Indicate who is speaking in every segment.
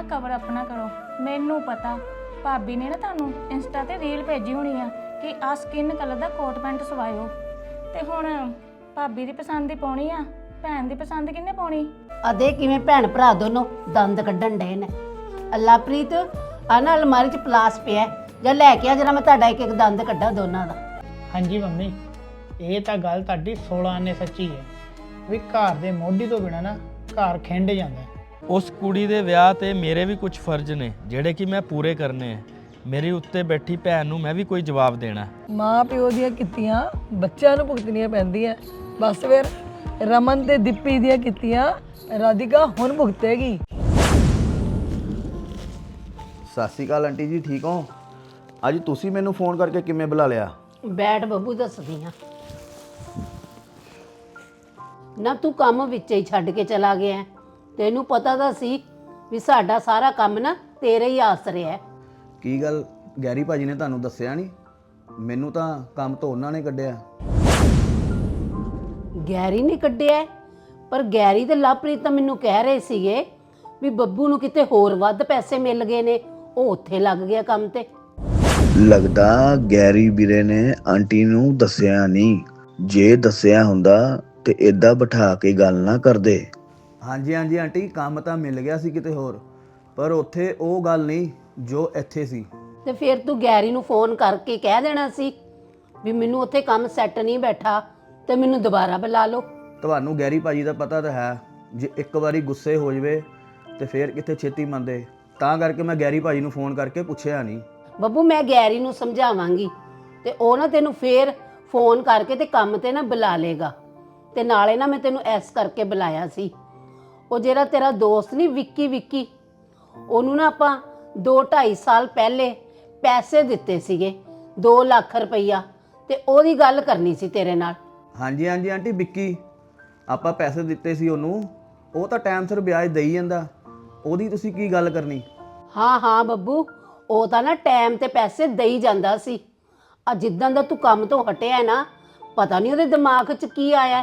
Speaker 1: ਨਾ ਕਵਰ ਆਪਣਾ ਕਰੋ। ਮੈਨੂੰ ਪਤਾ। ਭਾਬੀ ਨੇ ਨਾ ਤੁਹਾਨੂੰ ਇੰਸਟਾ ਤੇ ਰੀਲ ਭੇਜੀ ਹੋਣੀ ਆ ਕਿ ਆ ਸਕਿਨ ਕਲਰ ਦਾ ਕੋਟ ਪੈਂਟ ਸਵਾਇਓ। ਤੇ ਹੁਣ ਭਾਬੀ ਦੀ ਪਸੰਦ ਦੀ ਪਾਉਣੀ ਆ। ਭੈਣ ਦੀ ਪਸੰਦ ਕਿੰਨੇ ਪਾਉਣੀ?
Speaker 2: ਅਦੇ ਕਿਵੇਂ ਭੈਣ ਭਰਾ ਦੋਨੋਂ ਦੰਦ ਕੱਢਣ ਡੇ ਨੇ। ਅੱਲਾਪ੍ਰੀਤ ਆ ਨਾ ਅਲਮਾਰੀ 'ਚ ਪਲਾਸ ਪਿਆ ਹੈ। ਜਾਂ ਲੈ ਕੇ ਆ ਜਰਾ ਮੈਂ ਤੁਹਾਡਾ ਇੱਕ ਇੱਕ ਦੰਦ ਕੱਢਾਂ ਦੋਨਾਂ ਦਾ।
Speaker 3: ਹਾਂਜੀ ਮੰਮੀ ਇਹ ਤਾਂ ਗੱਲ ਤੁਹਾਡੀ 16 ਨੇ ਸੱਚੀ ਹੈ। ਵੀ ਘਰ ਦੇ ਮੋਢੀ ਤੋਂ ਬਿਨਾ ਨਾ ਘਰ ਖਿੰਡ ਜਾਂਦਾ ਹੈ।
Speaker 4: ਉਸ ਕੁੜੀ ਦੇ ਵਿਆਹ ਤੇ ਮੇਰੇ ਵੀ ਕੁਝ ਫਰਜ਼ ਨੇ ਜਿਹੜੇ ਕਿ ਮੈਂ ਪੂਰੇ ਕਰਨੇ ਆ ਮੇਰੀ ਉੱਤੇ ਬੈਠੀ ਭੈਣ ਨੂੰ ਮੈਂ ਵੀ ਕੋਈ ਜਵਾਬ ਦੇਣਾ।
Speaker 5: ਮਾਂ ਪਿਓ ਦੀਆਂ ਕੀਤੀਆਂ ਬੱਚਿਆਂ ਨੂੰ ਭੁਗਤਣੀਆਂ ਪੈਂਦੀਆਂ ਬਸ ਫਿਰ ਰਮਨ ਤੇ ਦਿੱਪੀ ਦੀਆਂ ਕੀਤੀਆਂ ਰਾਧਿਕਾ ਹੁਣ ਭੁਗਤੇਗੀ।
Speaker 6: ਸਤਿ ਸ਼੍ਰੀ ਅਕਾਲ ਆਂਟੀ ਜੀ ਠੀਕ ਹੋ? ਅੱਜ ਤੁਸੀਂ ਮੈਨੂੰ ਫੋਨ ਕਰਕੇ ਕਿਵੇਂ ਬੁਲਾ ਲਿਆ?
Speaker 2: ਬੈਠ ਬੱਬੂ ਦੱਸਦੀ ਆ। ਨਾ ਤੂੰ ਕੰਮ ਵਿੱਚ ਹੀ ਛੱਡ ਕੇ ਚਲਾ ਗਿਆ ਹੈ। ਤੈਨੂੰ ਪਤਾ ਤਾਂ ਸੀ ਵੀ ਸਾਡਾ ਸਾਰਾ ਕੰਮ ਨਾ ਤੇਰੇ ਹੀ ਆਸਰੇ ਹੈ।
Speaker 6: ਕੀ ਗੱਲ ਗੈਰੀ ਭਾਜੀ ਨੇ ਤੁਹਾਨੂੰ ਦੱਸਿਆ ਨਹੀਂ? ਮੈਨੂੰ ਤਾਂ ਕੰਮ ਤੋਂ ਉਹਨਾਂ ਨੇ ਕੱਢਿਆ।
Speaker 2: ਗੈਰੀ ਨਹੀਂ ਕੱਢਿਆ ਹੈ, ਪਰ ਗੈਰੀ ਤੇ ਲਵਪ੍ਰੀਤ ਤਾਂ ਮੈਨੂੰ ਕਹਿ ਰਹੇ ਸੀਗੇ ਵੀ ਬੱਬੂ ਨੂੰ ਕਿਤੇ ਹੋਰ ਵੱਧ ਪੈਸੇ ਮਿਲ ਗਏ ਨੇ ਉਹ ਉੱਥੇ ਲੱਗ ਗਿਆ ਕੰਮ ਤੇ।
Speaker 7: ਲੱਗਦਾ ਗੈਰੀ ਵੀਰੇ ਨੇ ਆਂਟੀ ਨੂੰ ਦੱਸਿਆ ਨਹੀਂ। ਜੇ ਦੱਸਿਆ ਹੁੰਦਾ ਤੇ ਏਦਾਂ ਬਿਠਾ ਕੇ ਗੱਲ ਨਾ ਕਰਦੇ।
Speaker 6: ਹਾਂਜੀ ਹਾਂਜੀ ਆਂਟੀ ਕੰਮ ਤਾਂ ਮਿਲ ਗਿਆ ਸੀ ਕਿਤੇ ਹੋਰ ਪਰ ਉੱਥੇ ਉਹ ਗੱਲ ਨਹੀਂ ਜੋ ਇੱਥੇ ਸੀ।
Speaker 2: ਤੇ ਫਿਰ ਤੂੰ ਗੈਰੀ ਨੂੰ ਫੋਨ ਕਰਕੇ ਕਹਿ ਦੇਣਾ ਸੀ ਵੀ ਮੈਨੂੰ ਉੱਥੇ ਕੰਮ ਸੈੱਟ ਨਹੀਂ ਬੈਠਾ ਤੇ ਮੈਨੂੰ ਦੁਬਾਰਾ ਬੁਲਾ ਲਓ।
Speaker 6: ਤੁਹਾਨੂੰ ਗੈਰੀ ਭਾਜੀ ਦਾ ਪਤਾ ਤਾਂ ਹੈ ਜੇ ਇੱਕ ਵਾਰੀ ਗੁੱਸੇ ਹੋ ਜਵੇ ਤੇ ਫੇਰ ਕਿੱਥੇ ਛੇਤੀ ਮੰਨਦੇ ਤਾਂ ਕਰਕੇ ਮੈਂ ਗੈਰੀ ਭਾਜੀ ਨੂੰ ਫੋਨ ਕਰਕੇ ਪੁੱਛਿਆ ਨਹੀਂ।
Speaker 2: ਬੱਬੂ ਮੈਂ ਗੈਰੀ ਨੂੰ ਸਮਝਾਵਾਂਗੀ ਤੇ ਉਹ ਨਾ ਤੈਨੂੰ ਫੇਰ ਫੋਨ ਕਰਕੇ ਤੇ ਕੰਮ ਤੇ ਨਾ ਬੁਲਾ ਲੇਗਾ ਤੇ ਨਾਲੇ ਨਾ ਮੈਂ ਤੈਨੂੰ ਐਸ ਕਰਕੇ ਬੁਲਾਇਆ ਸੀ। ਉਹ ਜਿਹੜਾ ਤੇਰਾ ਦੋਸਤ ਨਹੀਂ ਵਿੱਕੀ ਵਿੱਕੀ ਉਹਨੂੰ ਨਾ ਆਪਾਂ 2 2.5 ਸਾਲ ਪਹਿਲੇ ਪੈਸੇ ਦਿੱਤੇ ਸੀਗੇ 2 ਲੱਖ ਰੁਪਈਆ ਤੇ ਉਹਦੀ ਗੱਲ ਕਰਨੀ ਸੀ ਤੇਰੇ ਨਾਲ।
Speaker 6: ਹਾਂਜੀ ਹਾਂਜੀ ਆਂਟੀ ਵਿੱਕੀ ਆਪਾਂ ਪੈਸੇ ਦਿੱਤੇ ਸੀ ਉਹਨੂੰ ਉਹ ਤਾਂ ਟਾਈਮ ਸਿਰ ਵਿਆਜ ਦੇਈ ਜਾਂਦਾ ਉਹਦੀ ਤੁਸੀਂ ਕੀ ਗੱਲ ਕਰਨੀ?
Speaker 2: ਹਾਂ ਹਾਂ ਬੱਬੂ ਉਹ ਤਾਂ ਨਾ ਟਾਈਮ ਤੇ ਪੈਸੇ ਦੇਈ ਜਾਂਦਾ ਸੀ। ਆ ਜਿੱਦਾਂ ਦਾ ਤੂੰ ਕੰਮ ਤੋਂ ਹਟਿਆ ਨਾ ਪਤਾ ਨਹੀਂ ਉਹਦੇ ਦਿਮਾਗ 'ਚ ਕੀ ਆਇਆ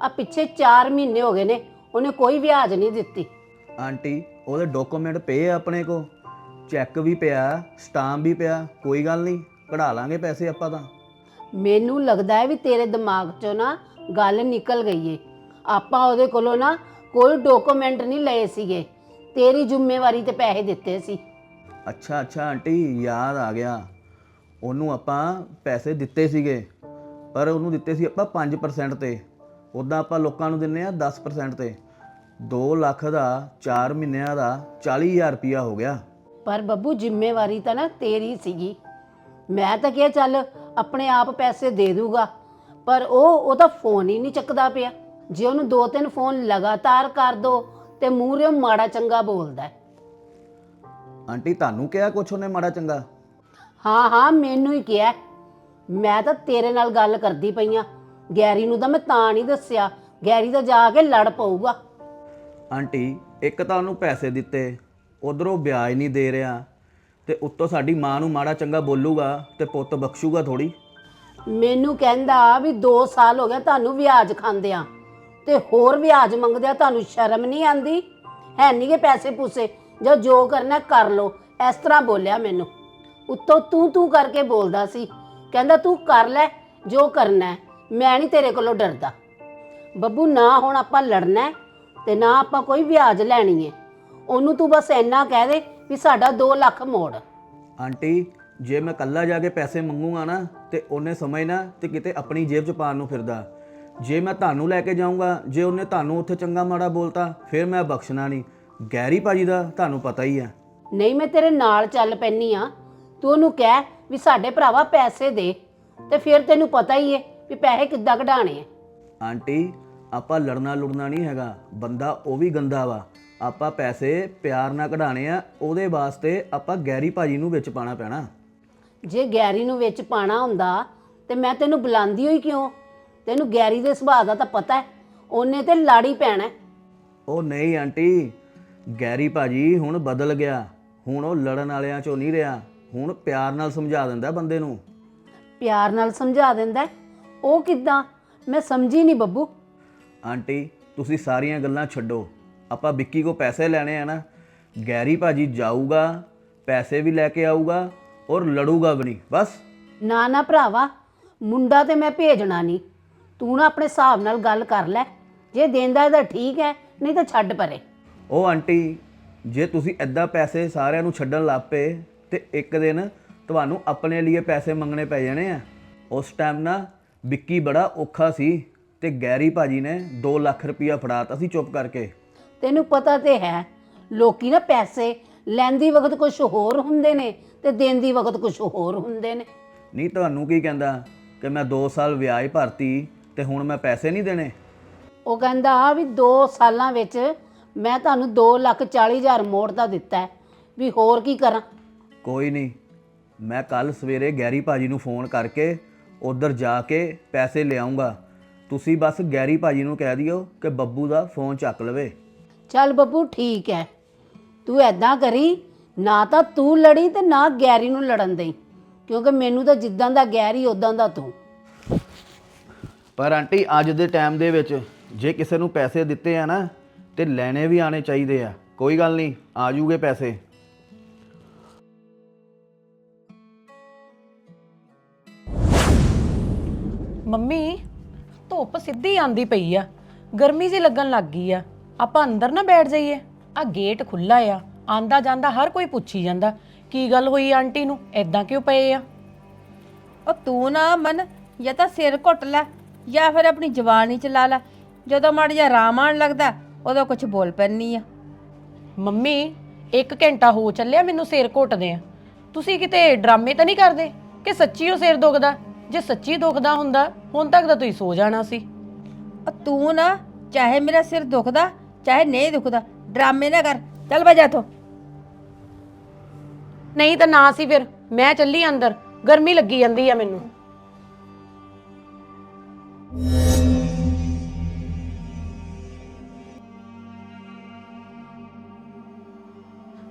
Speaker 2: ਆ ਪਿੱਛੇ 4 ਮਹੀਨੇ ਹੋ ਗਏ ਨੇ ਉਹਨੇ ਕੋਈ ਵਿਆਜ ਨਹੀਂ ਦਿੱਤੀ।
Speaker 6: ਆਂਟੀ ਉਹਦੇ ਡਾਕੂਮੈਂਟ ਪਏ ਆ ਆਪਣੇ ਕੋ ਚੈੱਕ ਵੀ ਪਿਆ ਸਟਾਂਪ ਵੀ ਪਿਆ ਕੋਈ ਗੱਲ ਨਹੀਂ ਕਢਾ ਲਾਂਗੇ ਪੈਸੇ ਆਪਾਂ ਤਾਂ।
Speaker 2: ਮੈਨੂੰ ਲੱਗਦਾ ਹੈ ਵੀ ਤੇਰੇ ਦਿਮਾਗ 'ਚੋਂ ਨਾ ਗੱਲ ਨਿਕਲ ਗਈ ਏ। ਆਪਾਂ ਉਹਦੇ ਕੋਲੋਂ ਨਾ ਕੋਈ ਡਾਕੂਮੈਂਟ ਨਹੀਂ ਲਏ ਸੀਗੇ। ਤੇਰੀ ਜ਼ਿੰਮੇਵਾਰੀ ਤੇ ਪੈਸੇ ਦਿੱਤੇ ਸੀ।
Speaker 6: ਅੱਛਾ ਅੱਛਾ ਆਂਟੀ ਯਾਦ ਆ ਗਿਆ। ਉਹਨੂੰ ਆਪਾਂ ਪੈਸੇ ਦਿੱਤੇ ਸੀਗੇ ਪਰ ਉਹਨੂੰ ਦਿੱਤੇ ਸੀ ਆਪਾਂ 5% ਤੇ। ਉਦਾਂ ਆਪਾਂ ਲੋਕਾਂ ਨੂੰ ਦਿੰਨੇ ਆ 10% ਤੇ। 2 ਲੱਖ ਦਾ 4 ਮਹੀਨਿਆਂ ਦਾ 40000 ਰੁਪਿਆ ਹੋ ਗਿਆ।
Speaker 2: ਪਰ ਬੱਬੂ ਜ਼ਿੰਮੇਵਾਰੀ ਤਾਂ ਨਾ ਤੇਰੀ ਸੀਗੀ। ਮੈਂ ਤਾਂ ਕਿਹਾ ਚੱਲ ਆਪਣੇ ਆਪ ਪੈਸੇ ਦੇ ਦੂਗਾ ਪਰ ਉਹ ਉਹਦਾ ਫੋਨ ਹੀ ਨਹੀਂ ਚੱਕਦਾ ਪਿਆ। ਜੇ ਉਹਨੂੰ ਦੋ ਤਿੰਨ ਫੋਨ ਲਗਾਤਾਰ ਕਰ ਦੋ ਤੇ ਮੂਹਰੇ ਮਾੜਾ ਚੰਗਾ ਬੋਲਦਾ ਹੈ।
Speaker 6: ਆਂਟੀ ਤੁਹਾਨੂੰ ਕਿਹਾ ਕੁਛ ਉਹਨੇ ਮਾੜਾ ਚੰਗਾ?
Speaker 2: ਹਾਂ ਹਾਂ ਮੈਨੂੰ ਹੀ ਕਿਹਾ। ਮੈਂ ਤਾਂ ਤੇਰੇ ਨਾਲ ਗੱਲ ਕਰਦੀ ਪਈ ਆ। ਗੈਰੀ ਨੂੰ ਤਾਂ ਮੈਂ ਤਾਂ ਨਹੀਂ ਦੱਸਿਆ। ਗੈਰੀ ਤਾਂ ਜਾ ਕੇ ਲੜ ਪਊਗਾ।
Speaker 6: ਆਂਟੀ ਇੱਕ ਤਾਂ ਉਹਨੂੰ ਪੈਸੇ ਦਿੱਤੇ ਉਧਰੋਂ ਵਿਆਜ ਨਹੀਂ ਦੇ ਰਿਹਾ ਤੇ ਉੱਤੋਂ ਸਾਡੀ ਮਾਂ ਨੂੰ ਮਾੜਾ ਚੰਗਾ ਬੋਲੂਗਾ ਤੇ ਪੁੱਤ ਬਖਸ਼ੂਗਾ ਥੋੜੀ
Speaker 2: ਮੈਨੂੰ ਕਹਿੰਦਾ ਵੀ 2 ਸਾਲ ਹੋ ਗਏ ਤੁਹਾਨੂੰ ਵਿਆਜ ਖਾਂਦਿਆਂ ਤੇ ਹੋਰ ਵਿਆਜ ਮੰਗਦਿਆਂ ਤੁਹਾਨੂੰ ਸ਼ਰਮ ਨਹੀਂ ਆਂਦੀ? ਹੈ ਨਹੀਂ ਕਿ ਪੈਸੇ ਪੂਸੇ ਜਾਂ ਜੋ ਕਰਨਾ ਕਰ ਲੋ ਇਸ ਤਰ੍ਹਾਂ ਬੋਲਿਆ ਮੈਨੂੰ। ਉੱਤੋਂ ਤੂੰ ਤੂੰ ਕਰਕੇ ਬੋਲਦਾ ਸੀ ਕਹਿੰਦਾ ਤੂੰ ਕਰ ਲੈ ਜੋ ਕਰਨਾ ਹੈ, ਮੈਂ ਨਹੀਂ ਤੇਰੇ ਕੋਲੋਂ ਡਰਦਾ। ਬੱਬੂ ਨਾ ਹੁਣ ਆਪਾਂ ਲੜਨਾ ਹੈ ਤੇ ਨਾ ਆਪਾਂ ਕੋਈ ਵਿਆਜ ਲੈਣੀ ਹੈ ਉਹਨੂੰ ਤੂੰ ਬਸ ਇੰਨਾ ਕਹਿ ਦੇ ਵੀ ਸਾਡਾ 2 ਲੱਖ ਮੋੜ।
Speaker 6: ਆਂਟੀ ਜੇ ਮੈਂ ਕੱਲਾ ਜਾ ਕੇ ਪੈਸੇ ਮੰਗੂਗਾ ਨਾ ਤੇ ਉਹਨੇ ਸਮਝਣਾ ਤੇ ਕਿਤੇ ਆਪਣੀ ਜੇਬ 'ਚ ਪਾਣ ਨੂੰ ਫਿਰਦਾ। ਜੇ ਮੈਂ ਤੁਹਾਨੂੰ ਲੈ ਕੇ ਜਾਊਂਗਾ ਜੇ ਉਹਨੇ ਤੁਹਾਨੂੰ ਉੱਥੇ ਚੰਗਾ ਮਾੜਾ ਬੋਲਤਾ ਫਿਰ ਮੈਂ ਬਖਸ਼ਣਾ ਨਹੀਂ। ਗੈਰੀ ਭਾਜੀ ਦਾ ਤੁਹਾਨੂੰ ਪਤਾ ਹੀ ਹੈ
Speaker 2: ਨਹੀਂ ਮੈਂ ਤੇਰੇ ਨਾਲ ਚੱਲ ਪੈਣੀ ਆ। ਤੂੰ ਉਹਨੂੰ ਕਹਿ ਵੀ ਸਾਡੇ ਭਰਾਵਾ ਪੈਸੇ ਦੇ ਤੇ ਫਿਰ ਤੈਨੂੰ ਪਤਾ ਹੀ ਏ ਵੀ ਪੈਸੇ ਕਿੱਦਾਂ ਕਢਾਣੇ ਆ
Speaker 6: ਆਂਟੀ ਆਪਾਂ ਲੜਨਾ ਲੁੜਨਾ ਨਹੀਂ ਹੈਗਾ। ਬੰਦਾ ਉਹ ਵੀ ਗੰਦਾ ਵਾ। ਆਪਾਂ ਪੈਸੇ ਪਿਆਰ ਨਾਲ ਕਢਾਣੇ ਆ ਉਹਦੇ ਵਾਸਤੇ ਆਪਾਂ ਗੈਰੀ ਭਾਜੀ ਨੂੰ ਵਿੱਚ ਪਾਣਾ ਪੈਣਾ।
Speaker 2: ਜੇ ਗੈਰੀ ਨੂੰ ਵਿੱਚ ਪਾਣਾ ਹੁੰਦਾ ਤੇ ਮੈਂ ਤੈਨੂੰ ਬੁਲਾਉਂਦੀ ਹੋਈ ਕਿਉਂ? ਤੈਨੂੰ ਗੈਰੀ ਦੇ ਸੁਭਾਅ ਦਾ ਤਾਂ ਪਤਾ ਹੈ। ਉਹਨੇ ਤੇ ਲਾੜੀ ਪੈਣਾ।
Speaker 6: ਉਹ ਨਹੀਂ ਆਂਟੀ ਗੈਰੀ ਭਾਜੀ ਹੁਣ ਬਦਲ ਗਿਆ। ਹੁਣ ਉਹ ਲੜਨ ਵਾਲਿਆਂ ਚੋਂ ਨਹੀਂ ਰਿਹਾ। ਹੁਣ ਪਿਆਰ ਨਾਲ ਸਮਝਾ ਦਿੰਦਾ ਬੰਦੇ ਨੂੰ।
Speaker 2: ਪਿਆਰ ਨਾਲ ਸਮਝਾ ਦਿੰਦਾ। ਉਹ ਕਿੱਦਾਂ? ਮੈਂ ਸਮਝੀ ਨਹੀਂ ਬੱਬੂ।
Speaker 6: ਆਂਟੀ ਤੁਸੀਂ ਸਾਰੀਆਂ ਗੱਲਾਂ ਛੱਡੋ। ਆਪਾਂ ਵਿੱਕੀ ਕੋ ਪੈਸੇ ਲੈਣੇ ਆ ਨਾ। ਗੈਰੀ ਭਾਜੀ ਜਾਊਗਾ ਪੈਸੇ ਵੀ ਲੈ ਕੇ ਆਊਗਾ ਔਰ ਲੜੂਗਾ ਵੀ ਨਹੀਂ। ਬਸ।
Speaker 2: ਨਾ ਨਾ ਭਰਾਵਾ ਮੁੰਡਾ ਤੇ ਮੈਂ ਭੇਜਣਾ ਨਹੀਂ। ਤੂੰ ਨਾ ਆਪਣੇ ਹਿਸਾਬ ਨਾਲ ਗੱਲ ਕਰ ਲੈ। ਜੇ ਦੇਂਦਾ ਇਹਦਾ ਠੀਕ ਹੈ ਨਹੀਂ ਤਾਂ ਛੱਡ ਪਰੇ।
Speaker 6: ਉਹ ਆਂਟੀ ਜੇ ਤੁਸੀਂ ਐਦਾਂ ਪੈਸੇ ਸਾਰਿਆਂ ਨੂੰ ਛੱਡਣ ਲੱਗ ਪਏ ਤੇ ਇੱਕ ਦਿਨ ਤੁਹਾਨੂੰ ਆਪਣੇ ਲਈ ਪੈਸੇ ਮੰਗਣੇ ਪੈ ਜਾਣੇ ਆ। ਉਸ ਟਾਈਮ ਨਾ ਵਿੱਕੀ ਬੜਾ ਔਖਾ ਸੀ। ਤੇ ਗੈਰੀ ਭਾਜੀ ਨੇ 2 ਲੱਖ ਰੁਪਇਆ ਫੜਾਤਾ ਸੀ ਚੁੱਪ ਕਰਕੇ।
Speaker 2: ਤੈਨੂੰ ਪਤਾ ਤੇ ਹੈ ਲੋਕੀ ਨਾ ਪੈਸੇ ਲੈਂਦੀ ਵਕਤ ਕੁਝ ਹੋਰ ਹੁੰਦੇ ਨੇ ਤੇ ਦੇਂਦੀ ਵਕਤ ਕੁਝ ਹੋਰ ਹੁੰਦੇ ਨੇ।
Speaker 6: ਨਹੀਂ ਤੁਹਾਨੂੰ ਕੀ ਕਹਿੰਦਾ ਕਿ ਮੈਂ 2 ਸਾਲ ਵਿਆਜ ਭਰਤੀ ਤੇ ਹੁਣ ਮੈਂ ਪੈਸੇ ਨਹੀਂ ਦੇਣੇ?
Speaker 2: ਉਹ ਕਹਿੰਦਾ ਵੀ 2 ਸਾਲਾਂ ਵਿੱਚ ਮੈਂ ਤੁਹਾਨੂੰ 2 ਲੱਖ 40 ਹਜ਼ਾਰ ਮੋੜ ਦਾ ਦਿੱਤਾ ਹੈ ਵੀ ਹੋਰ ਕੀ ਕਰਾਂ?
Speaker 6: ਕੋਈ ਨਹੀਂ ਮੈਂ ਕੱਲ ਸਵੇਰੇ ਗੈਰੀ ਭਾਜੀ ਨੂੰ ਫੋਨ ਕਰਕੇ ਉਧਰ ਜਾ ਕੇ ਪੈਸੇ ਲਿਆਉਂਗਾ। ਤੁਸੀਂ ਬਸ ਗੈਰੀ ਭਾਜੀ ਨੂੰ ਕਹਿ ਦਿਓ ਕਿ ਬੱਬੂ ਦਾ ਫੋਨ ਚੱਕ ਲਵੇ।
Speaker 2: ਚੱਲ ਬੱਬੂ ਠੀਕ ਹੈ ਤੂੰ ਐਦਾਂ ਕਰੀ ਨਾ ਤਾਂ ਤੂੰ ਲੜੀ ਤੇ ਨਾ ਗੈਰੀ ਨੂੰ ਲੜਨ ਦੇਈ ਕਿਉਂਕਿ ਮੈਨੂੰ ਤਾਂ ਜਿੱਦਾਂ ਦਾ ਗੈਰੀ ਉਦਾਂ ਦਾ ਤੂੰ।
Speaker 6: ਪਰ ਆਂਟੀ ਅੱਜ ਦੇ ਟਾਈਮ ਦੇ ਵਿੱਚ ਜੇ ਕਿਸੇ ਨੂੰ ਪੈਸੇ ਦਿੱਤੇ ਆ ਨਾ ਤੇ ਲੈਣੇ ਵੀ ਆਣੇ ਚਾਹੀਦੇ ਆ। ਕੋਈ ਗੱਲ ਨਹੀਂ ਆ ਜੂਗੇ ਪੈਸੇ।
Speaker 8: ਮੰਮੀ ਧੁੱਪ ਸਿੱਧੀ ਆਂਦੀ ਪਈ ਆ। ਗਰਮੀ ਜੀ ਲੱਗਣ ਲੱਗ ਗਈ ਆ। ਆਪਾਂ ਅੰਦਰ ਨਾ ਬੈਠ ਜਾਈਏ। ਆ ਗੇਟ ਖੁੱਲਾ ਆ। ਆਂਦਾ ਜਾਂਦਾ ਹਰ ਕੋਈ ਪੁੱਛੀ ਜਾਂਦਾ ਕੀ ਗੱਲ ਹੋਈ ਆਂਟੀ ਨੂੰ? ਐਦਾਂ ਕਿਉਂ ਪਏ ਆ?
Speaker 9: ਉਹ ਤੂੰ ਨਾ ਮਨ ਜਾਂ ਤਾਂ ਸਿਰ ਘੁੱਟ ਲੈ ਜਾਂ ਫਿਰ ਆਪਣੀ ਜ਼ਬਾਨ ਚਲਾ ਲੈ ਜਦੋਂ ਮੜ ਜਾ ਆਰਾਮ ਲੱਗਦਾ ਉਦੋਂ ਕੁਝ ਬੋਲ ਪੈਣੀ ਆ।
Speaker 8: ਮੰਮੀ ਇੱਕ ਘੰਟਾ ਹੋ ਚੱਲਿਆ ਮੈਨੂੰ ਸਿਰ ਘੁੱਟਦੇ ਆ। ਤੁਸੀਂ ਕਿਤੇ ਡਰਾਮੇ ਤਾਂ ਨਹੀਂ ਕਰਦੇ? ਕਿ ਸੱਚੀ ਉਹ ਸਿਰ ਦੁਖਦਾ? ਜੇ ਸੱਚੀ ਦੁਖਦਾ ਹੁੰਦਾ ਹੁਣ ਤੱਕ ਤਾਂ ਤੁਸੀਂ ਸੋ ਜਾਣਾ ਸੀ।
Speaker 9: ਉਹ ਤੂੰ ਨਾ ਚਾਹੇ ਮੇਰਾ ਸਿਰ ਦੁਖਦਾ ਚਾਹੇ ਨਹੀਂ ਦੁਖਦਾ ਡਰਾਮੇ ਨਾ ਕਰ। ਚੱਲ ਬਜਾ ਤੋ
Speaker 8: ਨਹੀਂ ਤਾਂ ਨਾ ਸੀ ਫਿਰ ਮੈਂ ਚੱਲੀ ਅੰਦਰ ਗਰਮੀ ਲੱਗੀ ਜਾਂਦੀ ਆ ਮੈਨੂੰ।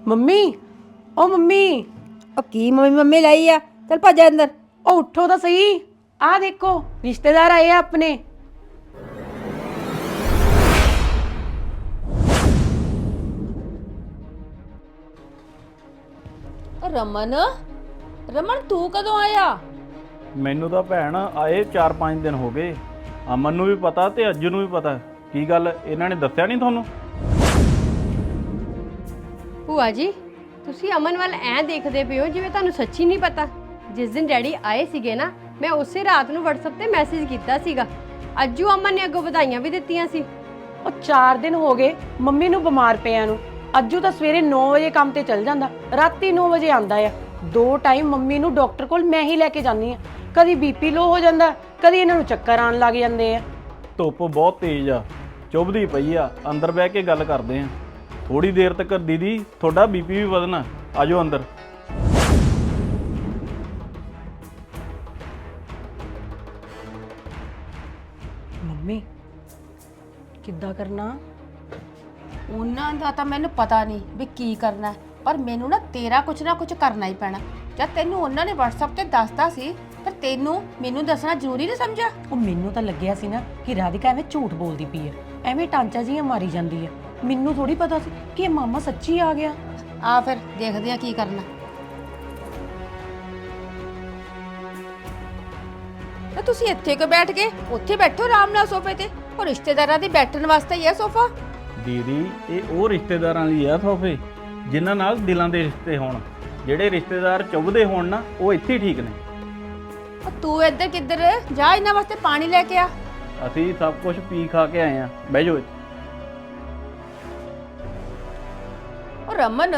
Speaker 8: ਮੰਮੀ ਓ ਮੰਮੀ।
Speaker 9: ਉਹ ਕੀ ਮੰਮੀ ਮੰਮੀ ਲਈ ਆ? ਚੱਲ ਭੱਜ ਅੰਦਰ।
Speaker 8: ਉਹ ਉੱਠੋ ਤਾਂ ਸਹੀ। ਆਹ ਦੇਖੋ ਰਿਸ਼ਤੇਦਾਰ ਆਏ ਆ ਆਪਣੇ।
Speaker 9: ਰਮਨ ਰਮਨ ਤੂੰ ਕਦੋਂ ਆਇਆ?
Speaker 4: ਮੈਨੂੰ ਤਾਂ ਭੈਣ ਆਏ 4-5 ਦਿਨ ਹੋ ਗਏ। ਅਮਨ ਨੂੰ ਵੀ ਪਤਾ ਤੇ ਅੱਜੂ ਨੂੰ ਵੀ ਪਤਾ। ਕੀ ਗੱਲ ਇਹਨਾਂ ਨੇ ਦੱਸਿਆ ਨਹੀਂ ਤੁਹਾਨੂੰ?
Speaker 10: ਭੂਆ ਜੀ ਤੁਸੀਂ ਅਮਨ ਵੱਲ ਐਂ ਦੇਖਦੇ ਪਏ ਹੋ ਜਿਵੇਂ ਤੁਹਾਨੂੰ ਸੱਚੀ ਨਹੀਂ ਪਤਾ। ਜਿਸ ਦਿਨ ਡੈਡੀ ਆਏ ਸੀਗੇ ਨਾ ਮੈਂ ਉਸੇ ਰਾਤ ਨੂੰ WhatsApp ਤੇ ਮੈਸੇਜ ਕੀਤਾ ਸੀਗਾ। ਅੱਜੂ ਅਮਨ ਨੇ ਅੱਗੋਂ ਵਧਾਈਆਂ ਵੀ ਦਿੱਤੀਆਂ ਸੀ।
Speaker 8: ਉਹ 4 ਦਿਨ ਹੋ ਗਏ ਮੰਮੀ ਨੂੰ ਬਿਮਾਰ ਪਿਆ ਨੂੰ। ਅੱਜੂ ਤਾਂ ਸਵੇਰੇ 9 ਵਜੇ ਕੰਮ ਤੇ ਚੱਲ ਜਾਂਦਾ ਰਾਤੀ 9 ਵਜੇ ਆਂਦਾ ਆ। ਦੋ ਟਾਈਮ ਮੰਮੀ ਨੂੰ ਡਾਕਟਰ ਕੋਲ ਮੈਂ ਹੀ ਲੈ ਕੇ ਜਾਂਦੀ ਆ। ਕਦੀ ਬੀਪੀ ਲੋ ਹੋ ਜਾਂਦਾ ਕਦੀ ਇਹਨਾਂ ਨੂੰ ਚੱਕਰ ਆਣ ਲੱਗ ਜਾਂਦੇ ਆ।
Speaker 4: ਧੁੱਪ ਬਹੁਤ ਤੇਜ਼ ਆ ਚੁੱਭਦੀ ਪਈ ਆ ਅੰਦਰ ਬਹਿ ਕੇ ਗੱਲ ਕਰਦੇ ਆ। ਥੋੜੀ ਦੇਰ ਤੱਕ ਦੀਦੀ ਤੁਹਾਡਾ ਬੀਪੀ ਵੀ ਵਧਣਾ ਆਜੋ ਅੰਦਰ।
Speaker 8: ਮੰਮੀ ਕਿੱਦਾਂ ਕਰਨਾ?
Speaker 9: ਉਹਨਾਂ ਦਾ ਤਾਂ ਮੈਨੂੰ ਪਤਾ ਨਹੀਂ ਵੀ ਕੀ ਕਰਨਾ ਹੈ, ਪਰ ਮੈਨੂੰ ਨਾ ਤੇਰਾ ਕੁਝ ਨਾ ਕੁਝ ਕਰਨਾ ਹੀ ਪੈਣਾ। ਜਦ ਤੈਨੂੰ ਉਹਨਾਂ ਨੇ WhatsApp ਤੇ ਦੱਸਤਾ ਸੀ ਪਰ ਤੈਨੂੰ ਮੈਨੂੰ ਦੱਸਣਾ ਜ਼ਰੂਰੀ ਨਹੀਂ ਸਮਝਿਆ?
Speaker 8: ਉਹ ਮੈਨੂੰ ਤਾਂ ਲੱਗਿਆ ਸੀ ਨਾ ਕਿ ਰਾਧਿਕਾ ਐਵੇਂ ਝੂਠ ਬੋਲਦੀ ਪਈ ਆ ਐਵੇਂ ਟਾਂਚਾ ਜੀਆਂ ਮਾਰੀ ਜਾਂਦੀ ਆ ਮੈਨੂੰ ਥੋੜੀ ਪਤਾ ਸੀ ਕਿ ਇਹ ਮਾਮਾ ਸੱਚੀ ਆ ਗਿਆ।
Speaker 9: ਆ ਫਿਰ ਦੇਖਦੇ ਆ ਕੀ ਕਰਨਾ। ਤੇ ਤੁਸੀਂ ਇੱਥੇ ਕਿਉਂ ਬੈਠ ਗਏ? ਉੱਥੇ ਬੈਠੋ ਆਰਾਮ ਨਾਲ ਸੋਫੇ ਤੇ। ਉਹ ਰਿਸ਼ਤੇਦਾਰਾਂ ਦੇ ਬੈਠਣ ਵਾਸਤੇ ਹੀ ਹੈ ਸੋਫਾ।
Speaker 4: ਦੀਦੀ ਇਹ ਉਹ ਰਿਸ਼ਤੇਦਾਰਾਂ ਲਈ ਆ ਤੋਹਫੇ ਜਿਨ੍ਹਾਂ ਨਾਲ ਦਿਲਾਂ ਦੇ ਰਿਸ਼ਤੇ ਹੋਣ। ਜਿਹੜੇ ਰਿਸ਼ਤੇਦਾਰ ਚੁੱਭਦੇ ਹੋਣ ਨਾ ਉਹ ਇੱਥੇ ਹੀ ਠੀਕ ਨੇ।
Speaker 9: ਉਹ ਤੂੰ ਇੱਧਰ ਕਿੱਧਰ? ਜਾ ਇਹਨਾਂ ਵਾਸਤੇ ਪਾਣੀ ਲੈ ਕੇ ਆ।
Speaker 4: ਅਸੀਂ ਸਭ ਕੁਝ ਪੀ ਖਾ ਕੇ ਆਏ ਆ। ਬਹਿ ਜਾਓ ਇੱਥੇ।
Speaker 9: ਉਹ ਰਮਨ